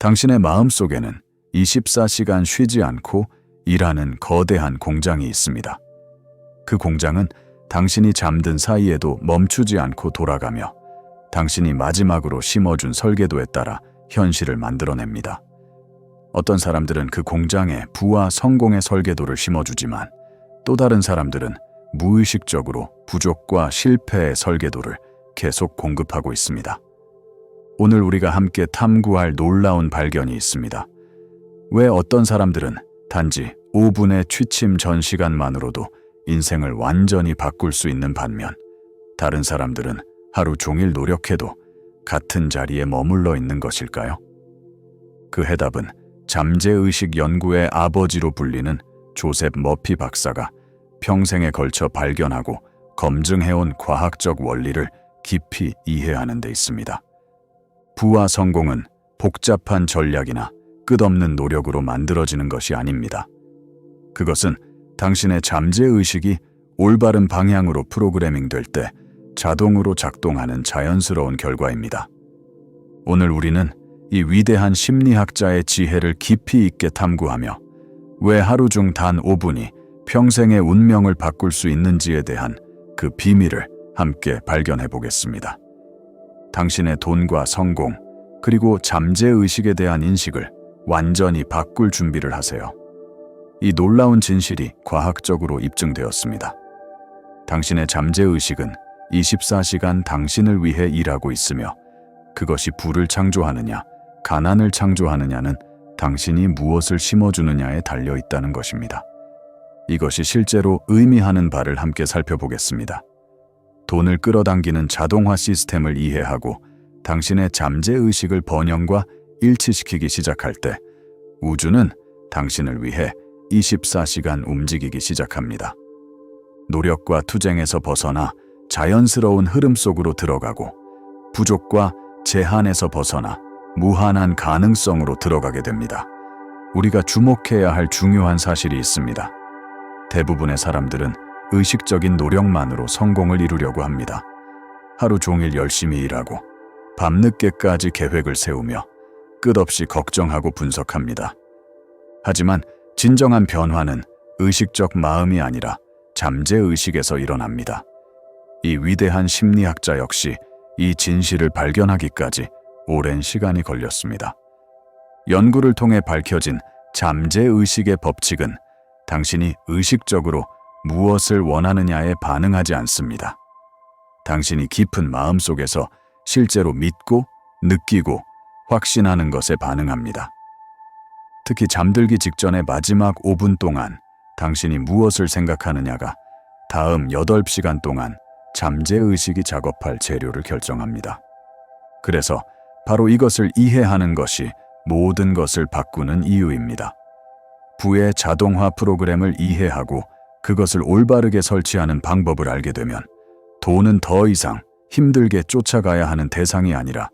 당신의 마음 속에는 24시간 쉬지 않고 일하는 거대한 공장이 있습니다. 그 공장은 당신이 잠든 사이에도 멈추지 않고 돌아가며 당신이 마지막으로 심어준 설계도에 따라 현실을 만들어냅니다. 어떤 사람들은 그 공장에 부와 성공의 설계도를 심어주지만 또 다른 사람들은 무의식적으로 부족과 실패의 설계도를 계속 공급하고 있습니다. 오늘 우리가 함께 탐구할 놀라운 발견이 있습니다. 왜 어떤 사람들은 단지 5분의 취침 전 시간만으로도 인생을 완전히 바꿀 수 있는 반면 다른 사람들은 하루 종일 노력해도 같은 자리에 머물러 있는 것일까요? 그 해답은 잠재의식 연구의 아버지로 불리는 조셉 머피 박사가 평생에 걸쳐 발견하고 검증해온 과학적 원리를 깊이 이해하는 데 있습니다. 부와 성공은 복잡한 전략이나 끝없는 노력으로 만들어지는 것이 아닙니다. 그것은 당신의 잠재의식이 올바른 방향으로 프로그래밍 될 때 자동으로 작동하는 자연스러운 결과입니다. 오늘 우리는 이 위대한 심리학자의 지혜를 깊이 있게 탐구하며 왜 하루 중 단 5분이 평생의 운명을 바꿀 수 있는지에 대한 그 비밀을 함께 발견해 보겠습니다. 당신의 돈과 성공, 그리고 잠재의식에 대한 인식을 완전히 바꿀 준비를 하세요. 이 놀라운 진실이 과학적으로 입증되었습니다. 당신의 잠재의식은 24시간 당신을 위해 일하고 있으며 그것이 부를 창조하느냐, 가난을 창조하느냐는 당신이 무엇을 심어주느냐에 달려 있다는 것입니다. 이것이 실제로 의미하는 바를 함께 살펴보겠습니다. 돈을 끌어당기는 자동화 시스템을 이해하고 당신의 잠재의식을 번영과 일치시키기 시작할 때 우주는 당신을 위해 24시간 움직이기 시작합니다. 노력과 투쟁에서 벗어나 자연스러운 흐름 속으로 들어가고 부족과 제한에서 벗어나 무한한 가능성으로 들어가게 됩니다. 우리가 주목해야 할 중요한 사실이 있습니다. 대부분의 사람들은 의식적인 노력만으로 성공을 이루려고 합니다. 하루 종일 열심히 일하고 밤늦게까지 계획을 세우며 끝없이 걱정하고 분석합니다. 하지만 진정한 변화는 의식적 마음이 아니라 잠재의식에서 일어납니다. 이 위대한 심리학자 역시 이 진실을 발견하기까지 오랜 시간이 걸렸습니다. 연구를 통해 밝혀진 잠재의식의 법칙은 당신이 의식적으로 무엇을 원하느냐에 반응하지 않습니다. 당신이 깊은 마음 속에서 실제로 믿고 느끼고 확신하는 것에 반응합니다. 특히 잠들기 직전의 마지막 5분 동안 당신이 무엇을 생각하느냐가 다음 8시간 동안 잠재 의식이 작업할 재료를 결정합니다. 그래서 바로 이것을 이해하는 것이 모든 것을 바꾸는 이유입니다. 부의 자동화 프로그램을 이해하고 그것을 올바르게 설치하는 방법을 알게 되면 돈은 더 이상 힘들게 쫓아가야 하는 대상이 아니라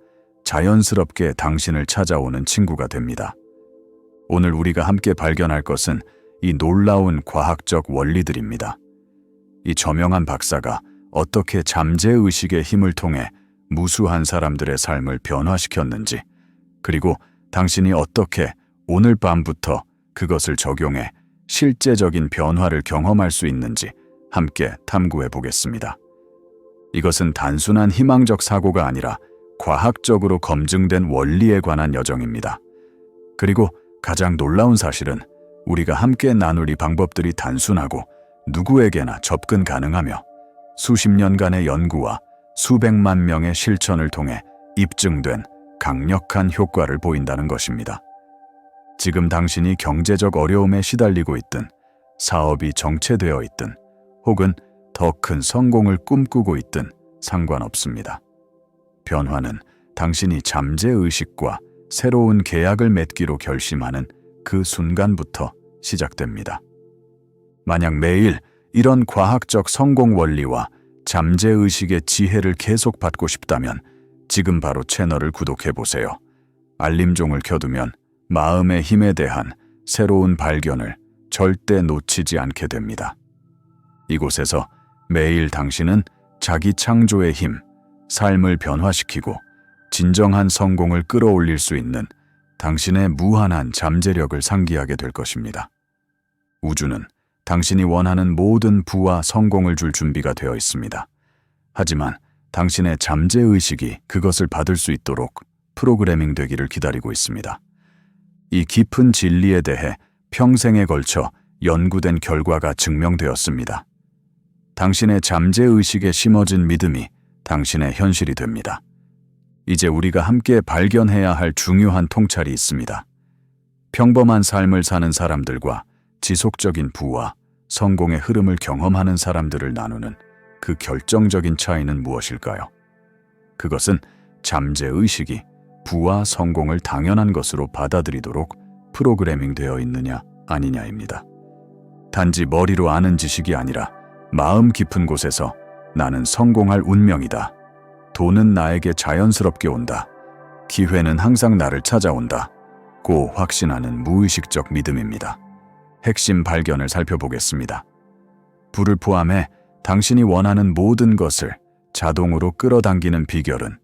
자연스럽게 당신을 찾아오는 친구가 됩니다. 오늘 우리가 함께 발견할 것은 이 놀라운 과학적 원리들입니다. 이 저명한 박사가 어떻게 잠재의식의 힘을 통해 무수한 사람들의 삶을 변화시켰는지, 그리고 당신이 어떻게 오늘 밤부터 그것을 적용해 실제적인 변화를 경험할 수 있는지 함께 탐구해 보겠습니다. 이것은 단순한 희망적 사고가 아니라 과학적으로 검증된 원리에 관한 여정입니다. 그리고 가장 놀라운 사실은 우리가 함께 나눌 이 방법들이 단순하고 누구에게나 접근 가능하며 수십 년간의 연구와 수백만 명의 실천을 통해 입증된 강력한 효과를 보인다는 것입니다. 지금 당신이 경제적 어려움에 시달리고 있든 사업이 정체되어 있든 혹은 더 큰 성공을 꿈꾸고 있든 상관없습니다. 변화는 당신이 잠재의식과 새로운 계약을 맺기로 결심하는 그 순간부터 시작됩니다. 만약 매일 이런 과학적 성공 원리와 잠재의식의 지혜를 계속 받고 싶다면 지금 바로 채널을 구독해 보세요. 알림종을 켜두면 마음의 힘에 대한 새로운 발견을 절대 놓치지 않게 됩니다. 이곳에서 매일 당신은 자기 창조의 힘, 삶을 변화시키고 진정한 성공을 끌어올릴 수 있는 당신의 무한한 잠재력을 상기하게 될 것입니다. 우주는 당신이 원하는 모든 부와 성공을 줄 준비가 되어 있습니다. 하지만 당신의 잠재 의식이 그것을 받을 수 있도록 프로그래밍 되기를 기다리고 있습니다. 이 깊은 진리에 대해 평생에 걸쳐 연구된 결과가 증명되었습니다. 당신의 잠재 의식에 심어진 믿음이 당신의 현실이 됩니다. 이제 우리가 함께 발견해야 할 중요한 통찰이 있습니다. 평범한 삶을 사는 사람들과 지속적인 부와 성공의 흐름을 경험하는 사람들을 나누는 그 결정적인 차이는 무엇일까요? 그것은 잠재 의식이 부와 성공을 당연한 것으로 받아들이도록 프로그래밍 되어 있느냐 아니냐입니다. 단지 머리로 아는 지식이 아니라 마음 깊은 곳에서 나는 성공할 운명이다. 돈은 나에게 자연스럽게 온다. 기회는 항상 나를 찾아온다. 고 확신하는 무의식적 믿음입니다. 핵심 발견을 살펴보겠습니다. 불을 포함해 당신이 원하는 모든 것을 자동으로 끌어당기는 비결은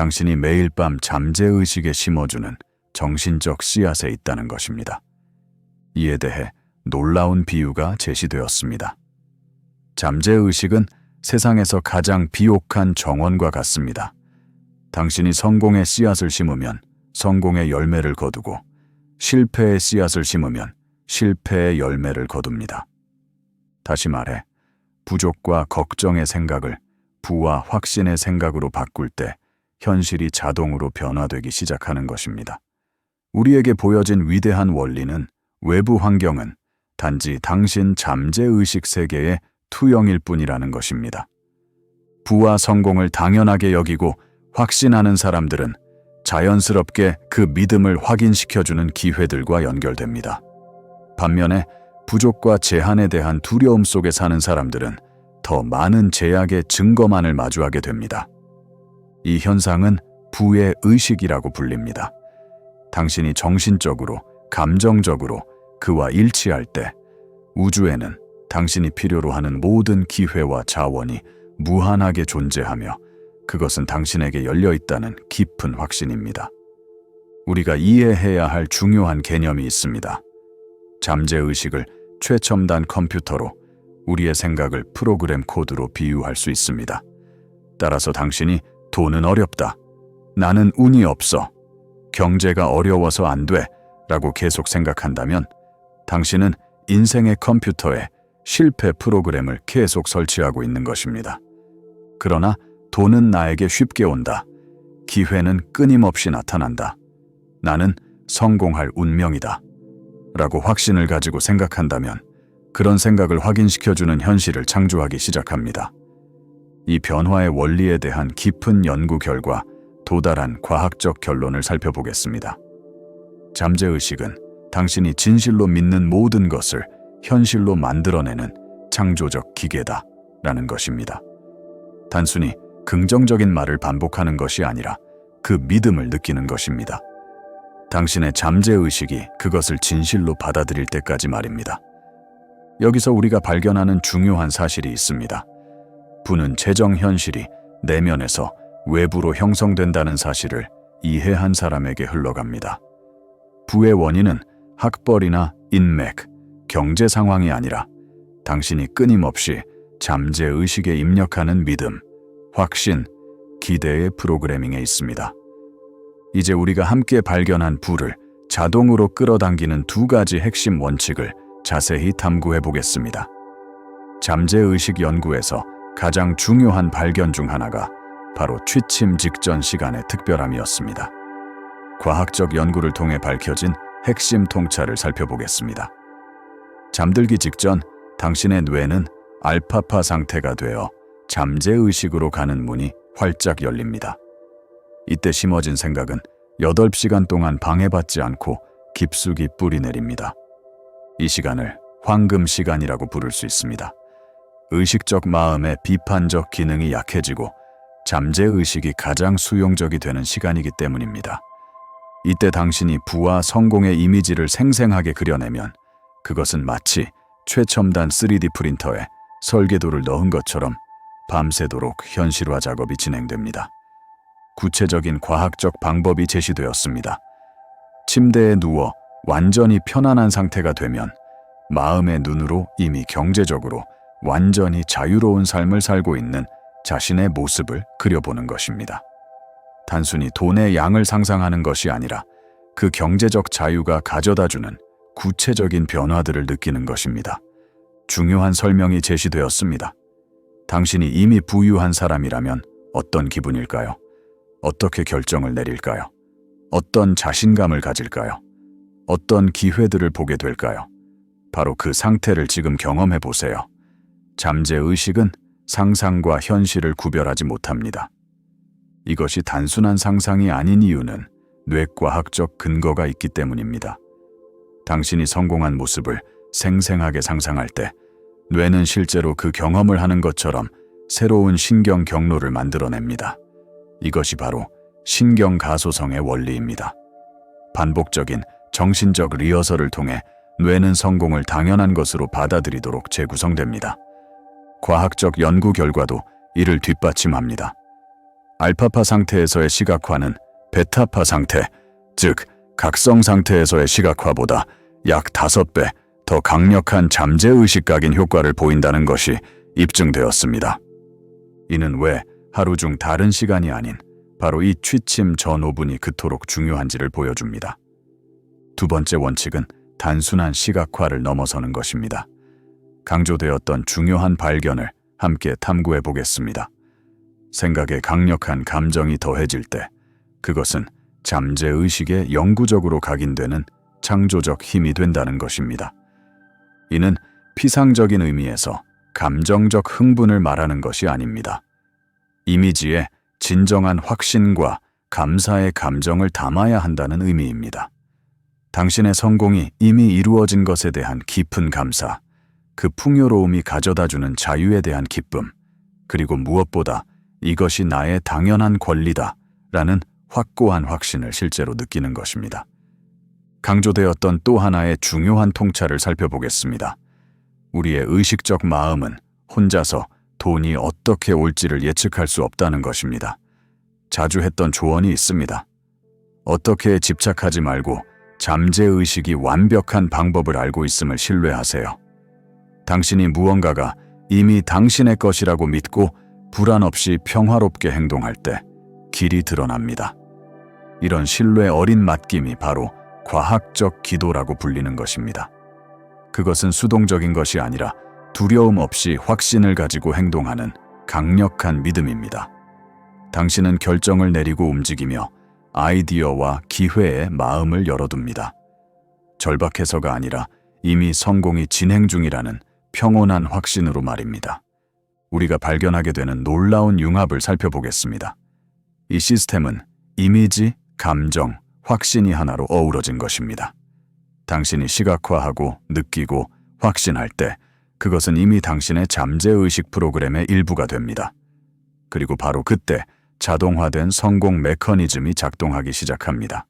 당신이 매일 밤 잠재의식에 심어주는 정신적 씨앗에 있다는 것입니다. 이에 대해 놀라운 비유가 제시되었습니다. 잠재의식은 세상에서 가장 비옥한 정원과 같습니다. 당신이 성공의 씨앗을 심으면 성공의 열매를 거두고 실패의 씨앗을 심으면 실패의 열매를 거둡니다. 다시 말해, 부족과 걱정의 생각을 부와 확신의 생각으로 바꿀 때 현실이 자동으로 변화되기 시작하는 것입니다. 우리에게 보여진 위대한 원리는 외부 환경은 단지 당신 잠재의식 세계의 투영일 뿐이라는 것입니다. 부와 성공을 당연하게 여기고 확신하는 사람들은 자연스럽게 그 믿음을 확인시켜주는 기회들과 연결됩니다. 반면에 부족과 제한에 대한 두려움 속에 사는 사람들은 더 많은 제약의 증거만을 마주하게 됩니다. 이 현상은 부의 의식이라고 불립니다. 당신이 정신적으로, 감정적으로 그와 일치할 때 우주에는 당신이 필요로 하는 모든 기회와 자원이 무한하게 존재하며 그것은 당신에게 열려 있다는 깊은 확신입니다. 우리가 이해해야 할 중요한 개념이 있습니다. 잠재의식을 최첨단 컴퓨터로 우리의 생각을 프로그램 코드로 비유할 수 있습니다. 따라서 당신이 돈은 어렵다. 나는 운이 없어. 경제가 어려워서 안 돼. 라고 계속 생각한다면 당신은 인생의 컴퓨터에 실패 프로그램을 계속 설치하고 있는 것입니다. 그러나 돈은 나에게 쉽게 온다. 기회는 끊임없이 나타난다. 나는 성공할 운명이다. 라고 확신을 가지고 생각한다면 그런 생각을 확인시켜주는 현실을 창조하기 시작합니다. 이 변화의 원리에 대한 깊은 연구 결과 도달한 과학적 결론을 살펴보겠습니다. 잠재의식은 당신이 진실로 믿는 모든 것을 현실로 만들어내는 창조적 기계다 라는 것입니다. 단순히 긍정적인 말을 반복하는 것이 아니라 그 믿음을 느끼는 것입니다. 당신의 잠재의식이 그것을 진실로 받아들일 때까지 말입니다. 여기서 우리가 발견하는 중요한 사실이 있습니다. 부는 재정 현실이 내면에서 외부로 형성된다는 사실을 이해한 사람에게 흘러갑니다. 부의 원인은 학벌이나 인맥, 경제 상황이 아니라 당신이 끊임없이 잠재 의식에 입력하는 믿음, 확신, 기대의 프로그래밍에 있습니다. 이제 우리가 함께 발견한 부를 자동으로 끌어당기는 두 가지 핵심 원칙을 자세히 탐구해 보겠습니다. 잠재 의식 연구에서 가장 중요한 발견 중 하나가 바로 취침 직전 시간의 특별함이었습니다. 과학적 연구를 통해 밝혀진 핵심 통찰을 살펴보겠습니다. 잠들기 직전 당신의 뇌는 알파파 상태가 되어 잠재 의식으로 가는 문이 활짝 열립니다. 이때 심어진 생각은 8시간 동안 방해받지 않고 깊숙이 뿌리 내립니다. 이 시간을 황금 시간이라고 부를 수 있습니다. 의식적 마음의 비판적 기능이 약해지고 잠재 의식이 가장 수용적이 되는 시간이기 때문입니다. 이때 당신이 부와 성공의 이미지를 생생하게 그려내면 그것은 마치 최첨단 3D 프린터에 설계도를 넣은 것처럼 밤새도록 현실화 작업이 진행됩니다. 구체적인 과학적 방법이 제시되었습니다. 침대에 누워 완전히 편안한 상태가 되면 마음의 눈으로 이미 경제적으로 완전히 자유로운 삶을 살고 있는 자신의 모습을 그려보는 것입니다. 단순히 돈의 양을 상상하는 것이 아니라 그 경제적 자유가 가져다주는 구체적인 변화들을 느끼는 것입니다. 중요한 설명이 제시되었습니다. 당신이 이미 부유한 사람이라면 어떤 기분일까요? 어떻게 결정을 내릴까요? 어떤 자신감을 가질까요? 어떤 기회들을 보게 될까요? 바로 그 상태를 지금 경험해 보세요. 잠재 의식은 상상과 현실을 구별하지 못합니다. 이것이 단순한 상상이 아닌 이유는 뇌과학적 근거가 있기 때문입니다. 당신이 성공한 모습을 생생하게 상상할 때 뇌는 실제로 그 경험을 하는 것처럼 새로운 신경 경로를 만들어냅니다. 이것이 바로 신경 가소성의 원리입니다. 반복적인 정신적 리허설을 통해 뇌는 성공을 당연한 것으로 받아들이도록 재구성됩니다. 과학적 연구 결과도 이를 뒷받침합니다. 알파파 상태에서의 시각화는 베타파 상태, 즉 각성 상태에서의 시각화보다 약 5배 더 강력한 잠재의식각인 효과를 보인다는 것이 입증되었습니다. 이는 왜 하루 중 다른 시간이 아닌 바로 이 취침 전 5분이 그토록 중요한지를 보여줍니다. 두 번째 원칙은 단순한 시각화를 넘어서는 것입니다. 강조되었던 중요한 발견을 함께 탐구해 보겠습니다. 생각에 강력한 감정이 더해질 때 그것은 잠재의식에 영구적으로 각인되는 창조적 힘이 된다는 것입니다. 이는 피상적인 의미에서 감정적 흥분을 말하는 것이 아닙니다. 이미지에 진정한 확신과 감사의 감정을 담아야 한다는 의미입니다. 당신의 성공이 이미 이루어진 것에 대한 깊은 감사, 그 풍요로움이 가져다주는 자유에 대한 기쁨, 그리고 무엇보다 이것이 나의 당연한 권리다 라는 확고한 확신을 실제로 느끼는 것입니다. 강조되었던 또 하나의 중요한 통찰을 살펴보겠습니다. 우리의 의식적 마음은 혼자서 돈이 어떻게 올지를 예측할 수 없다는 것입니다. 자주 했던 조언이 있습니다. 어떻게 집착하지 말고 잠재의식이 완벽한 방법을 알고 있음을 신뢰하세요. 당신이 무언가가 이미 당신의 것이라고 믿고 불안 없이 평화롭게 행동할 때 길이 드러납니다. 이런 신뢰 어린 맡김이 바로 과학적 기도라고 불리는 것입니다. 그것은 수동적인 것이 아니라 두려움 없이 확신을 가지고 행동하는 강력한 믿음입니다. 당신은 결정을 내리고 움직이며 아이디어와 기회에 마음을 열어둡니다. 절박해서가 아니라 이미 성공이 진행 중이라는 평온한 확신으로 말입니다. 우리가 발견하게 되는 놀라운 융합을 살펴보겠습니다. 이 시스템은 이미지, 감정, 확신이 하나로 어우러진 것입니다. 당신이 시각화하고 느끼고 확신할 때 그것은 이미 당신의 잠재의식 프로그램의 일부가 됩니다. 그리고 바로 그때 자동화된 성공 메커니즘이 작동하기 시작합니다.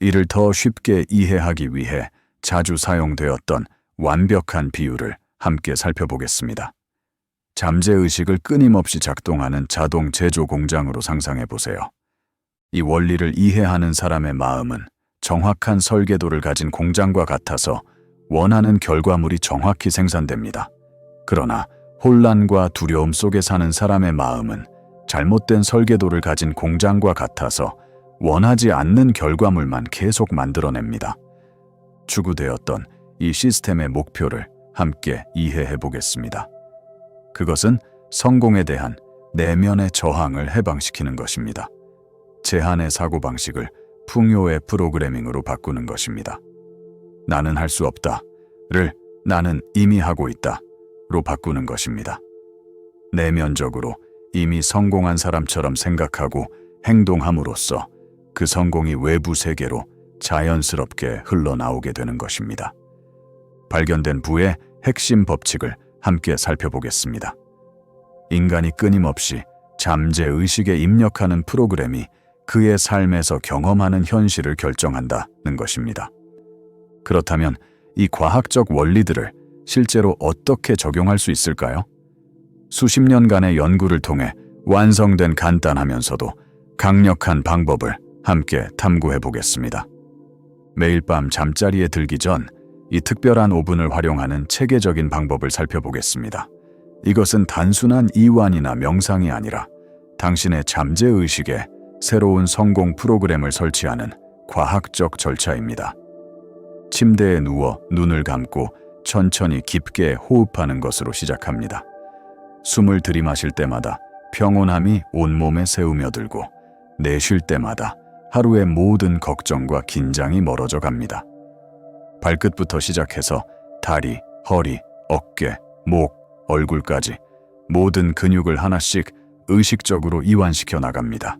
이를 더 쉽게 이해하기 위해 자주 사용되었던 완벽한 비유를 함께 살펴보겠습니다. 잠재의식을 끊임없이 작동하는 자동 제조 공장으로 상상해 보세요. 이 원리를 이해하는 사람의 마음은 정확한 설계도를 가진 공장과 같아서 원하는 결과물이 정확히 생산됩니다. 그러나 혼란과 두려움 속에 사는 사람의 마음은 잘못된 설계도를 가진 공장과 같아서 원하지 않는 결과물만 계속 만들어냅니다. 추구되었던 이 시스템의 목표를 함께 이해해 보겠습니다. 그것은 성공에 대한 내면의 저항을 해방시키는 것입니다. 제한의 사고방식을 풍요의 프로그래밍으로 바꾸는 것입니다. 나는 할 수 없다를 나는 이미 하고 있다로 바꾸는 것입니다. 내면적으로 이미 성공한 사람처럼 생각하고 행동함으로써 그 성공이 외부 세계로 자연스럽게 흘러나오게 되는 것입니다. 발견된 부의 핵심 법칙을 함께 살펴보겠습니다. 인간이 끊임없이 잠재 의식에 입력하는 프로그램이 그의 삶에서 경험하는 현실을 결정한다는 것입니다. 그렇다면 이 과학적 원리들을 실제로 어떻게 적용할 수 있을까요? 수십 년간의 연구를 통해 완성된 간단하면서도 강력한 방법을 함께 탐구해 보겠습니다. 매일 밤 잠자리에 들기 전 이 특별한 오븐을 활용하는 체계적인 방법을 살펴보겠습니다. 이것은 단순한 이완이나 명상이 아니라 당신의 잠재 의식에 새로운 성공 프로그램을 설치하는 과학적 절차입니다. 침대에 누워 눈을 감고 천천히 깊게 호흡하는 것으로 시작합니다. 숨을 들이마실 때마다 평온함이 온몸에 새우며들고 내쉴 때마다 하루의 모든 걱정과 긴장이 멀어져 갑니다. 발끝부터 시작해서 다리, 허리, 어깨, 목, 얼굴까지 모든 근육을 하나씩 의식적으로 이완시켜 나갑니다.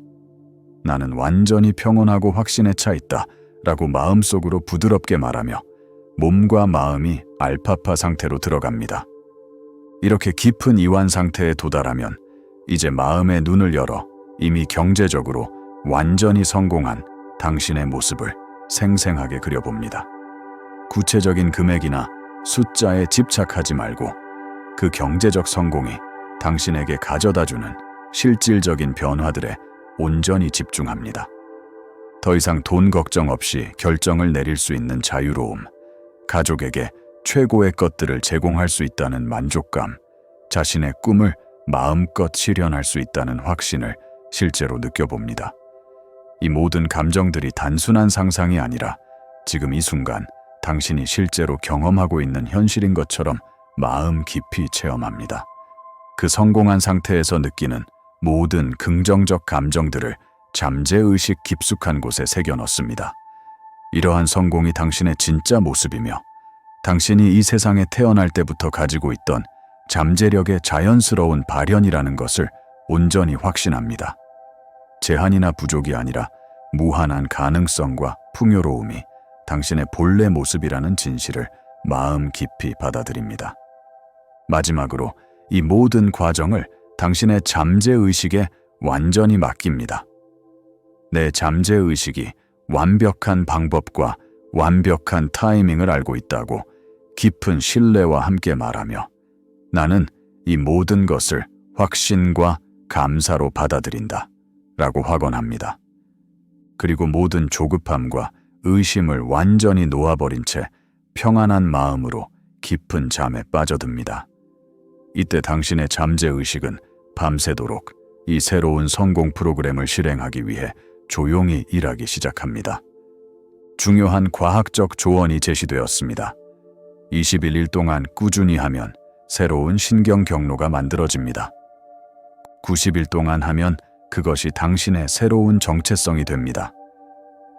나는 완전히 평온하고 확신에 차 있다 라고 마음속으로 부드럽게 말하며 몸과 마음이 알파파 상태로 들어갑니다. 이렇게 깊은 이완 상태에 도달하면 이제 마음의 눈을 열어 이미 경제적으로 완전히 성공한 당신의 모습을 생생하게 그려봅니다. 구체적인 금액이나 숫자에 집착하지 말고 그 경제적 성공이 당신에게 가져다주는 실질적인 변화들에 온전히 집중합니다. 더 이상 돈 걱정 없이 결정을 내릴 수 있는 자유로움, 가족에게 최고의 것들을 제공할 수 있다는 만족감, 자신의 꿈을 마음껏 실현할 수 있다는 확신을 실제로 느껴봅니다. 이 모든 감정들이 단순한 상상이 아니라 지금 이 순간 당신이 실제로 경험하고 있는 현실인 것처럼 마음 깊이 체험합니다. 그 성공한 상태에서 느끼는 모든 긍정적 감정들을 잠재의식 깊숙한 곳에 새겨 넣습니다. 이러한 성공이 당신의 진짜 모습이며 당신이 이 세상에 태어날 때부터 가지고 있던 잠재력의 자연스러운 발현이라는 것을 온전히 확신합니다. 제한이나 부족이 아니라 무한한 가능성과 풍요로움이 당신의 본래 모습이라는 진실을 마음 깊이 받아들입니다. 마지막으로 이 모든 과정을 당신의 잠재의식에 완전히 맡깁니다. 내 잠재의식이 완벽한 방법과 완벽한 타이밍을 알고 있다고 깊은 신뢰와 함께 말하며 나는 이 모든 것을 확신과 감사로 받아들인다 라고 확언합니다. 그리고 모든 조급함과 의심을 완전히 놓아버린 채 평안한 마음으로 깊은 잠에 빠져듭니다. 이때 당신의 잠재의식은 밤새도록 이 새로운 성공 프로그램을 실행하기 위해 조용히 일하기 시작합니다. 중요한 과학적 조언이 제시되었습니다. 21일 동안 꾸준히 하면 새로운 신경 경로가 만들어집니다. 90일 동안 하면 그것이 당신의 새로운 정체성이 됩니다.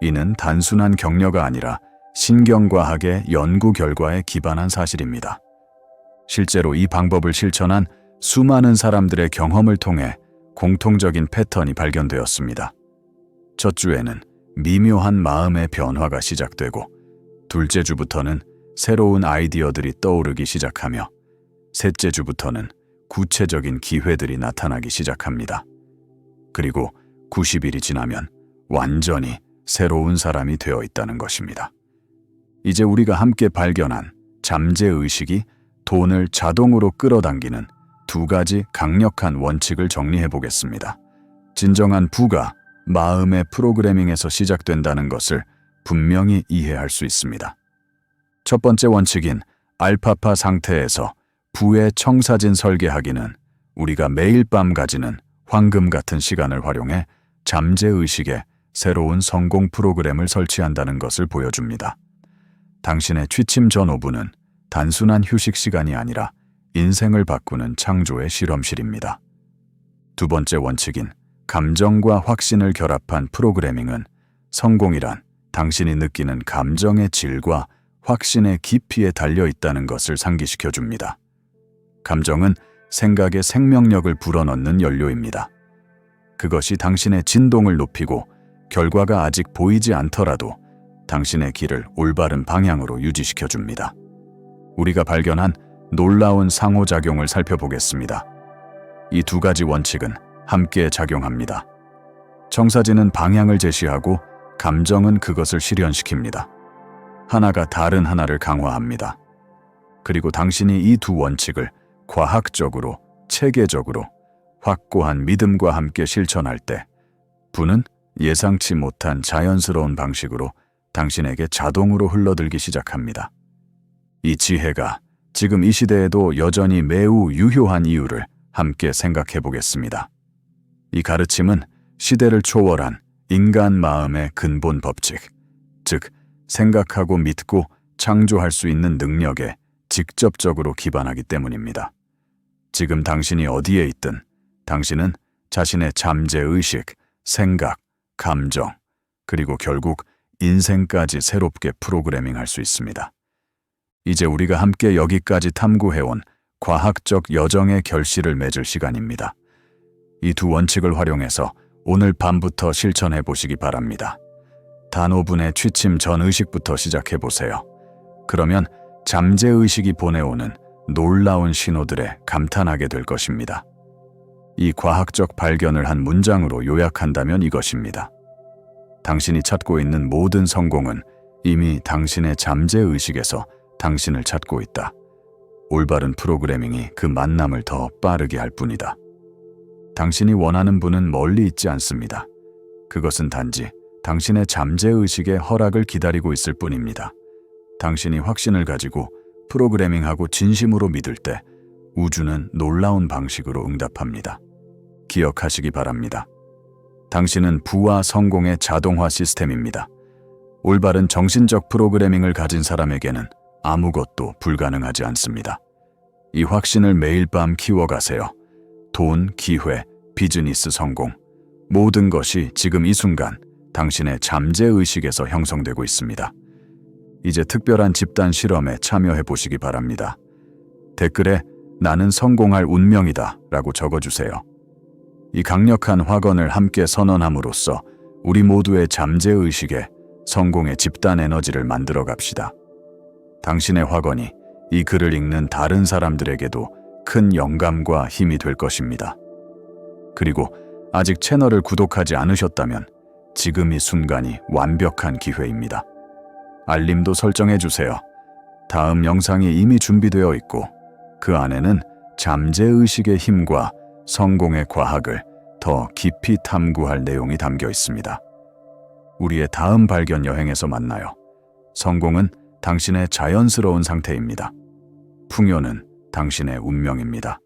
이는 단순한 격려가 아니라 신경과학의 연구 결과에 기반한 사실입니다. 실제로 이 방법을 실천한 수많은 사람들의 경험을 통해 공통적인 패턴이 발견되었습니다. 첫 주에는 미묘한 마음의 변화가 시작되고 둘째 주부터는 새로운 아이디어들이 떠오르기 시작하며 셋째 주부터는 구체적인 기회들이 나타나기 시작합니다. 그리고 90일이 지나면 완전히 새로운 사람이 되어 있다는 것입니다. 이제 우리가 함께 발견한 잠재의식이 돈을 자동으로 끌어당기는 두 가지 강력한 원칙을 정리해 보겠습니다. 진정한 부가 마음의 프로그래밍에서 시작된다는 것을 분명히 이해할 수 있습니다. 첫 번째 원칙인 알파파 상태에서 부의 청사진 설계하기는 우리가 매일 밤 가지는 황금 같은 시간을 활용해 잠재의식에 새로운 성공 프로그램을 설치한다는 것을 보여줍니다. 당신의 취침 전 5분은 단순한 휴식 시간이 아니라 인생을 바꾸는 창조의 실험실입니다. 두 번째 원칙인 감정과 확신을 결합한 프로그래밍은 성공이란 당신이 느끼는 감정의 질과 확신의 깊이에 달려 있다는 것을 상기시켜 줍니다. 감정은 생각의 생명력을 불어넣는 연료입니다. 그것이 당신의 진동을 높이고 결과가 아직 보이지 않더라도 당신의 길을 올바른 방향으로 유지시켜 줍니다. 우리가 발견한 놀라운 상호작용을 살펴보겠습니다. 이 두 가지 원칙은 함께 작용합니다. 청사진은 방향을 제시하고 감정은 그것을 실현시킵니다. 하나가 다른 하나를 강화합니다. 그리고 당신이 이 두 원칙을 과학적으로, 체계적으로, 확고한 믿음과 함께 실천할 때, 부는 예상치 못한 자연스러운 방식으로 당신에게 자동으로 흘러들기 시작합니다. 이 지혜가 지금 이 시대에도 여전히 매우 유효한 이유를 함께 생각해 보겠습니다. 이 가르침은 시대를 초월한 인간 마음의 근본 법칙, 즉, 생각하고 믿고 창조할 수 있는 능력에 직접적으로 기반하기 때문입니다. 지금 당신이 어디에 있든 당신은 자신의 잠재의식, 생각, 감정, 그리고 결국 인생까지 새롭게 프로그래밍 할 수 있습니다. 이제 우리가 함께 여기까지 탐구해온 과학적 여정의 결실을 맺을 시간입니다. 이 두 원칙을 활용해서 오늘 밤부터 실천해 보시기 바랍니다. 단 5분의 취침 전 의식부터 시작해 보세요. 그러면 잠재의식이 보내오는 놀라운 신호들에 감탄하게 될 것입니다. 이 과학적 발견을 한 문장으로 요약한다면 이것입니다. 당신이 찾고 있는 모든 성공은 이미 당신의 잠재의식에서 당신을 찾고 있다. 올바른 프로그래밍이 그 만남을 더 빠르게 할 뿐이다. 당신이 원하는 분은 멀리 있지 않습니다. 그것은 단지 당신의 잠재의식의 허락을 기다리고 있을 뿐입니다. 당신이 확신을 가지고 프로그래밍하고 진심으로 믿을 때 우주는 놀라운 방식으로 응답합니다. 기억하시기 바랍니다. 당신은 부와 성공의 자동화 시스템입니다. 올바른 정신적 프로그래밍을 가진 사람에게는 아무것도 불가능하지 않습니다. 이 확신을 매일 밤 키워가세요. 돈, 기회, 비즈니스 성공. 모든 것이 지금 이 순간 당신의 잠재의식에서 형성되고 있습니다. 이제 특별한 집단 실험에 참여해 보시기 바랍니다. 댓글에 나는 성공할 운명이다 라고 적어주세요. 이 강력한 확언을 함께 선언함으로써 우리 모두의 잠재의식에 성공의 집단 에너지를 만들어 갑시다. 당신의 확언이 이 글을 읽는 다른 사람들에게도 큰 영감과 힘이 될 것입니다. 그리고 아직 채널을 구독하지 않으셨다면 지금 이 순간이 완벽한 기회입니다. 알림도 설정해 주세요. 다음 영상이 이미 준비되어 있고 그 안에는 잠재의식의 힘과 성공의 과학을 더 깊이 탐구할 내용이 담겨 있습니다. 우리의 다음 발견 여행에서 만나요. 성공은 당신의 자연스러운 상태입니다. 풍요는 당신의 운명입니다.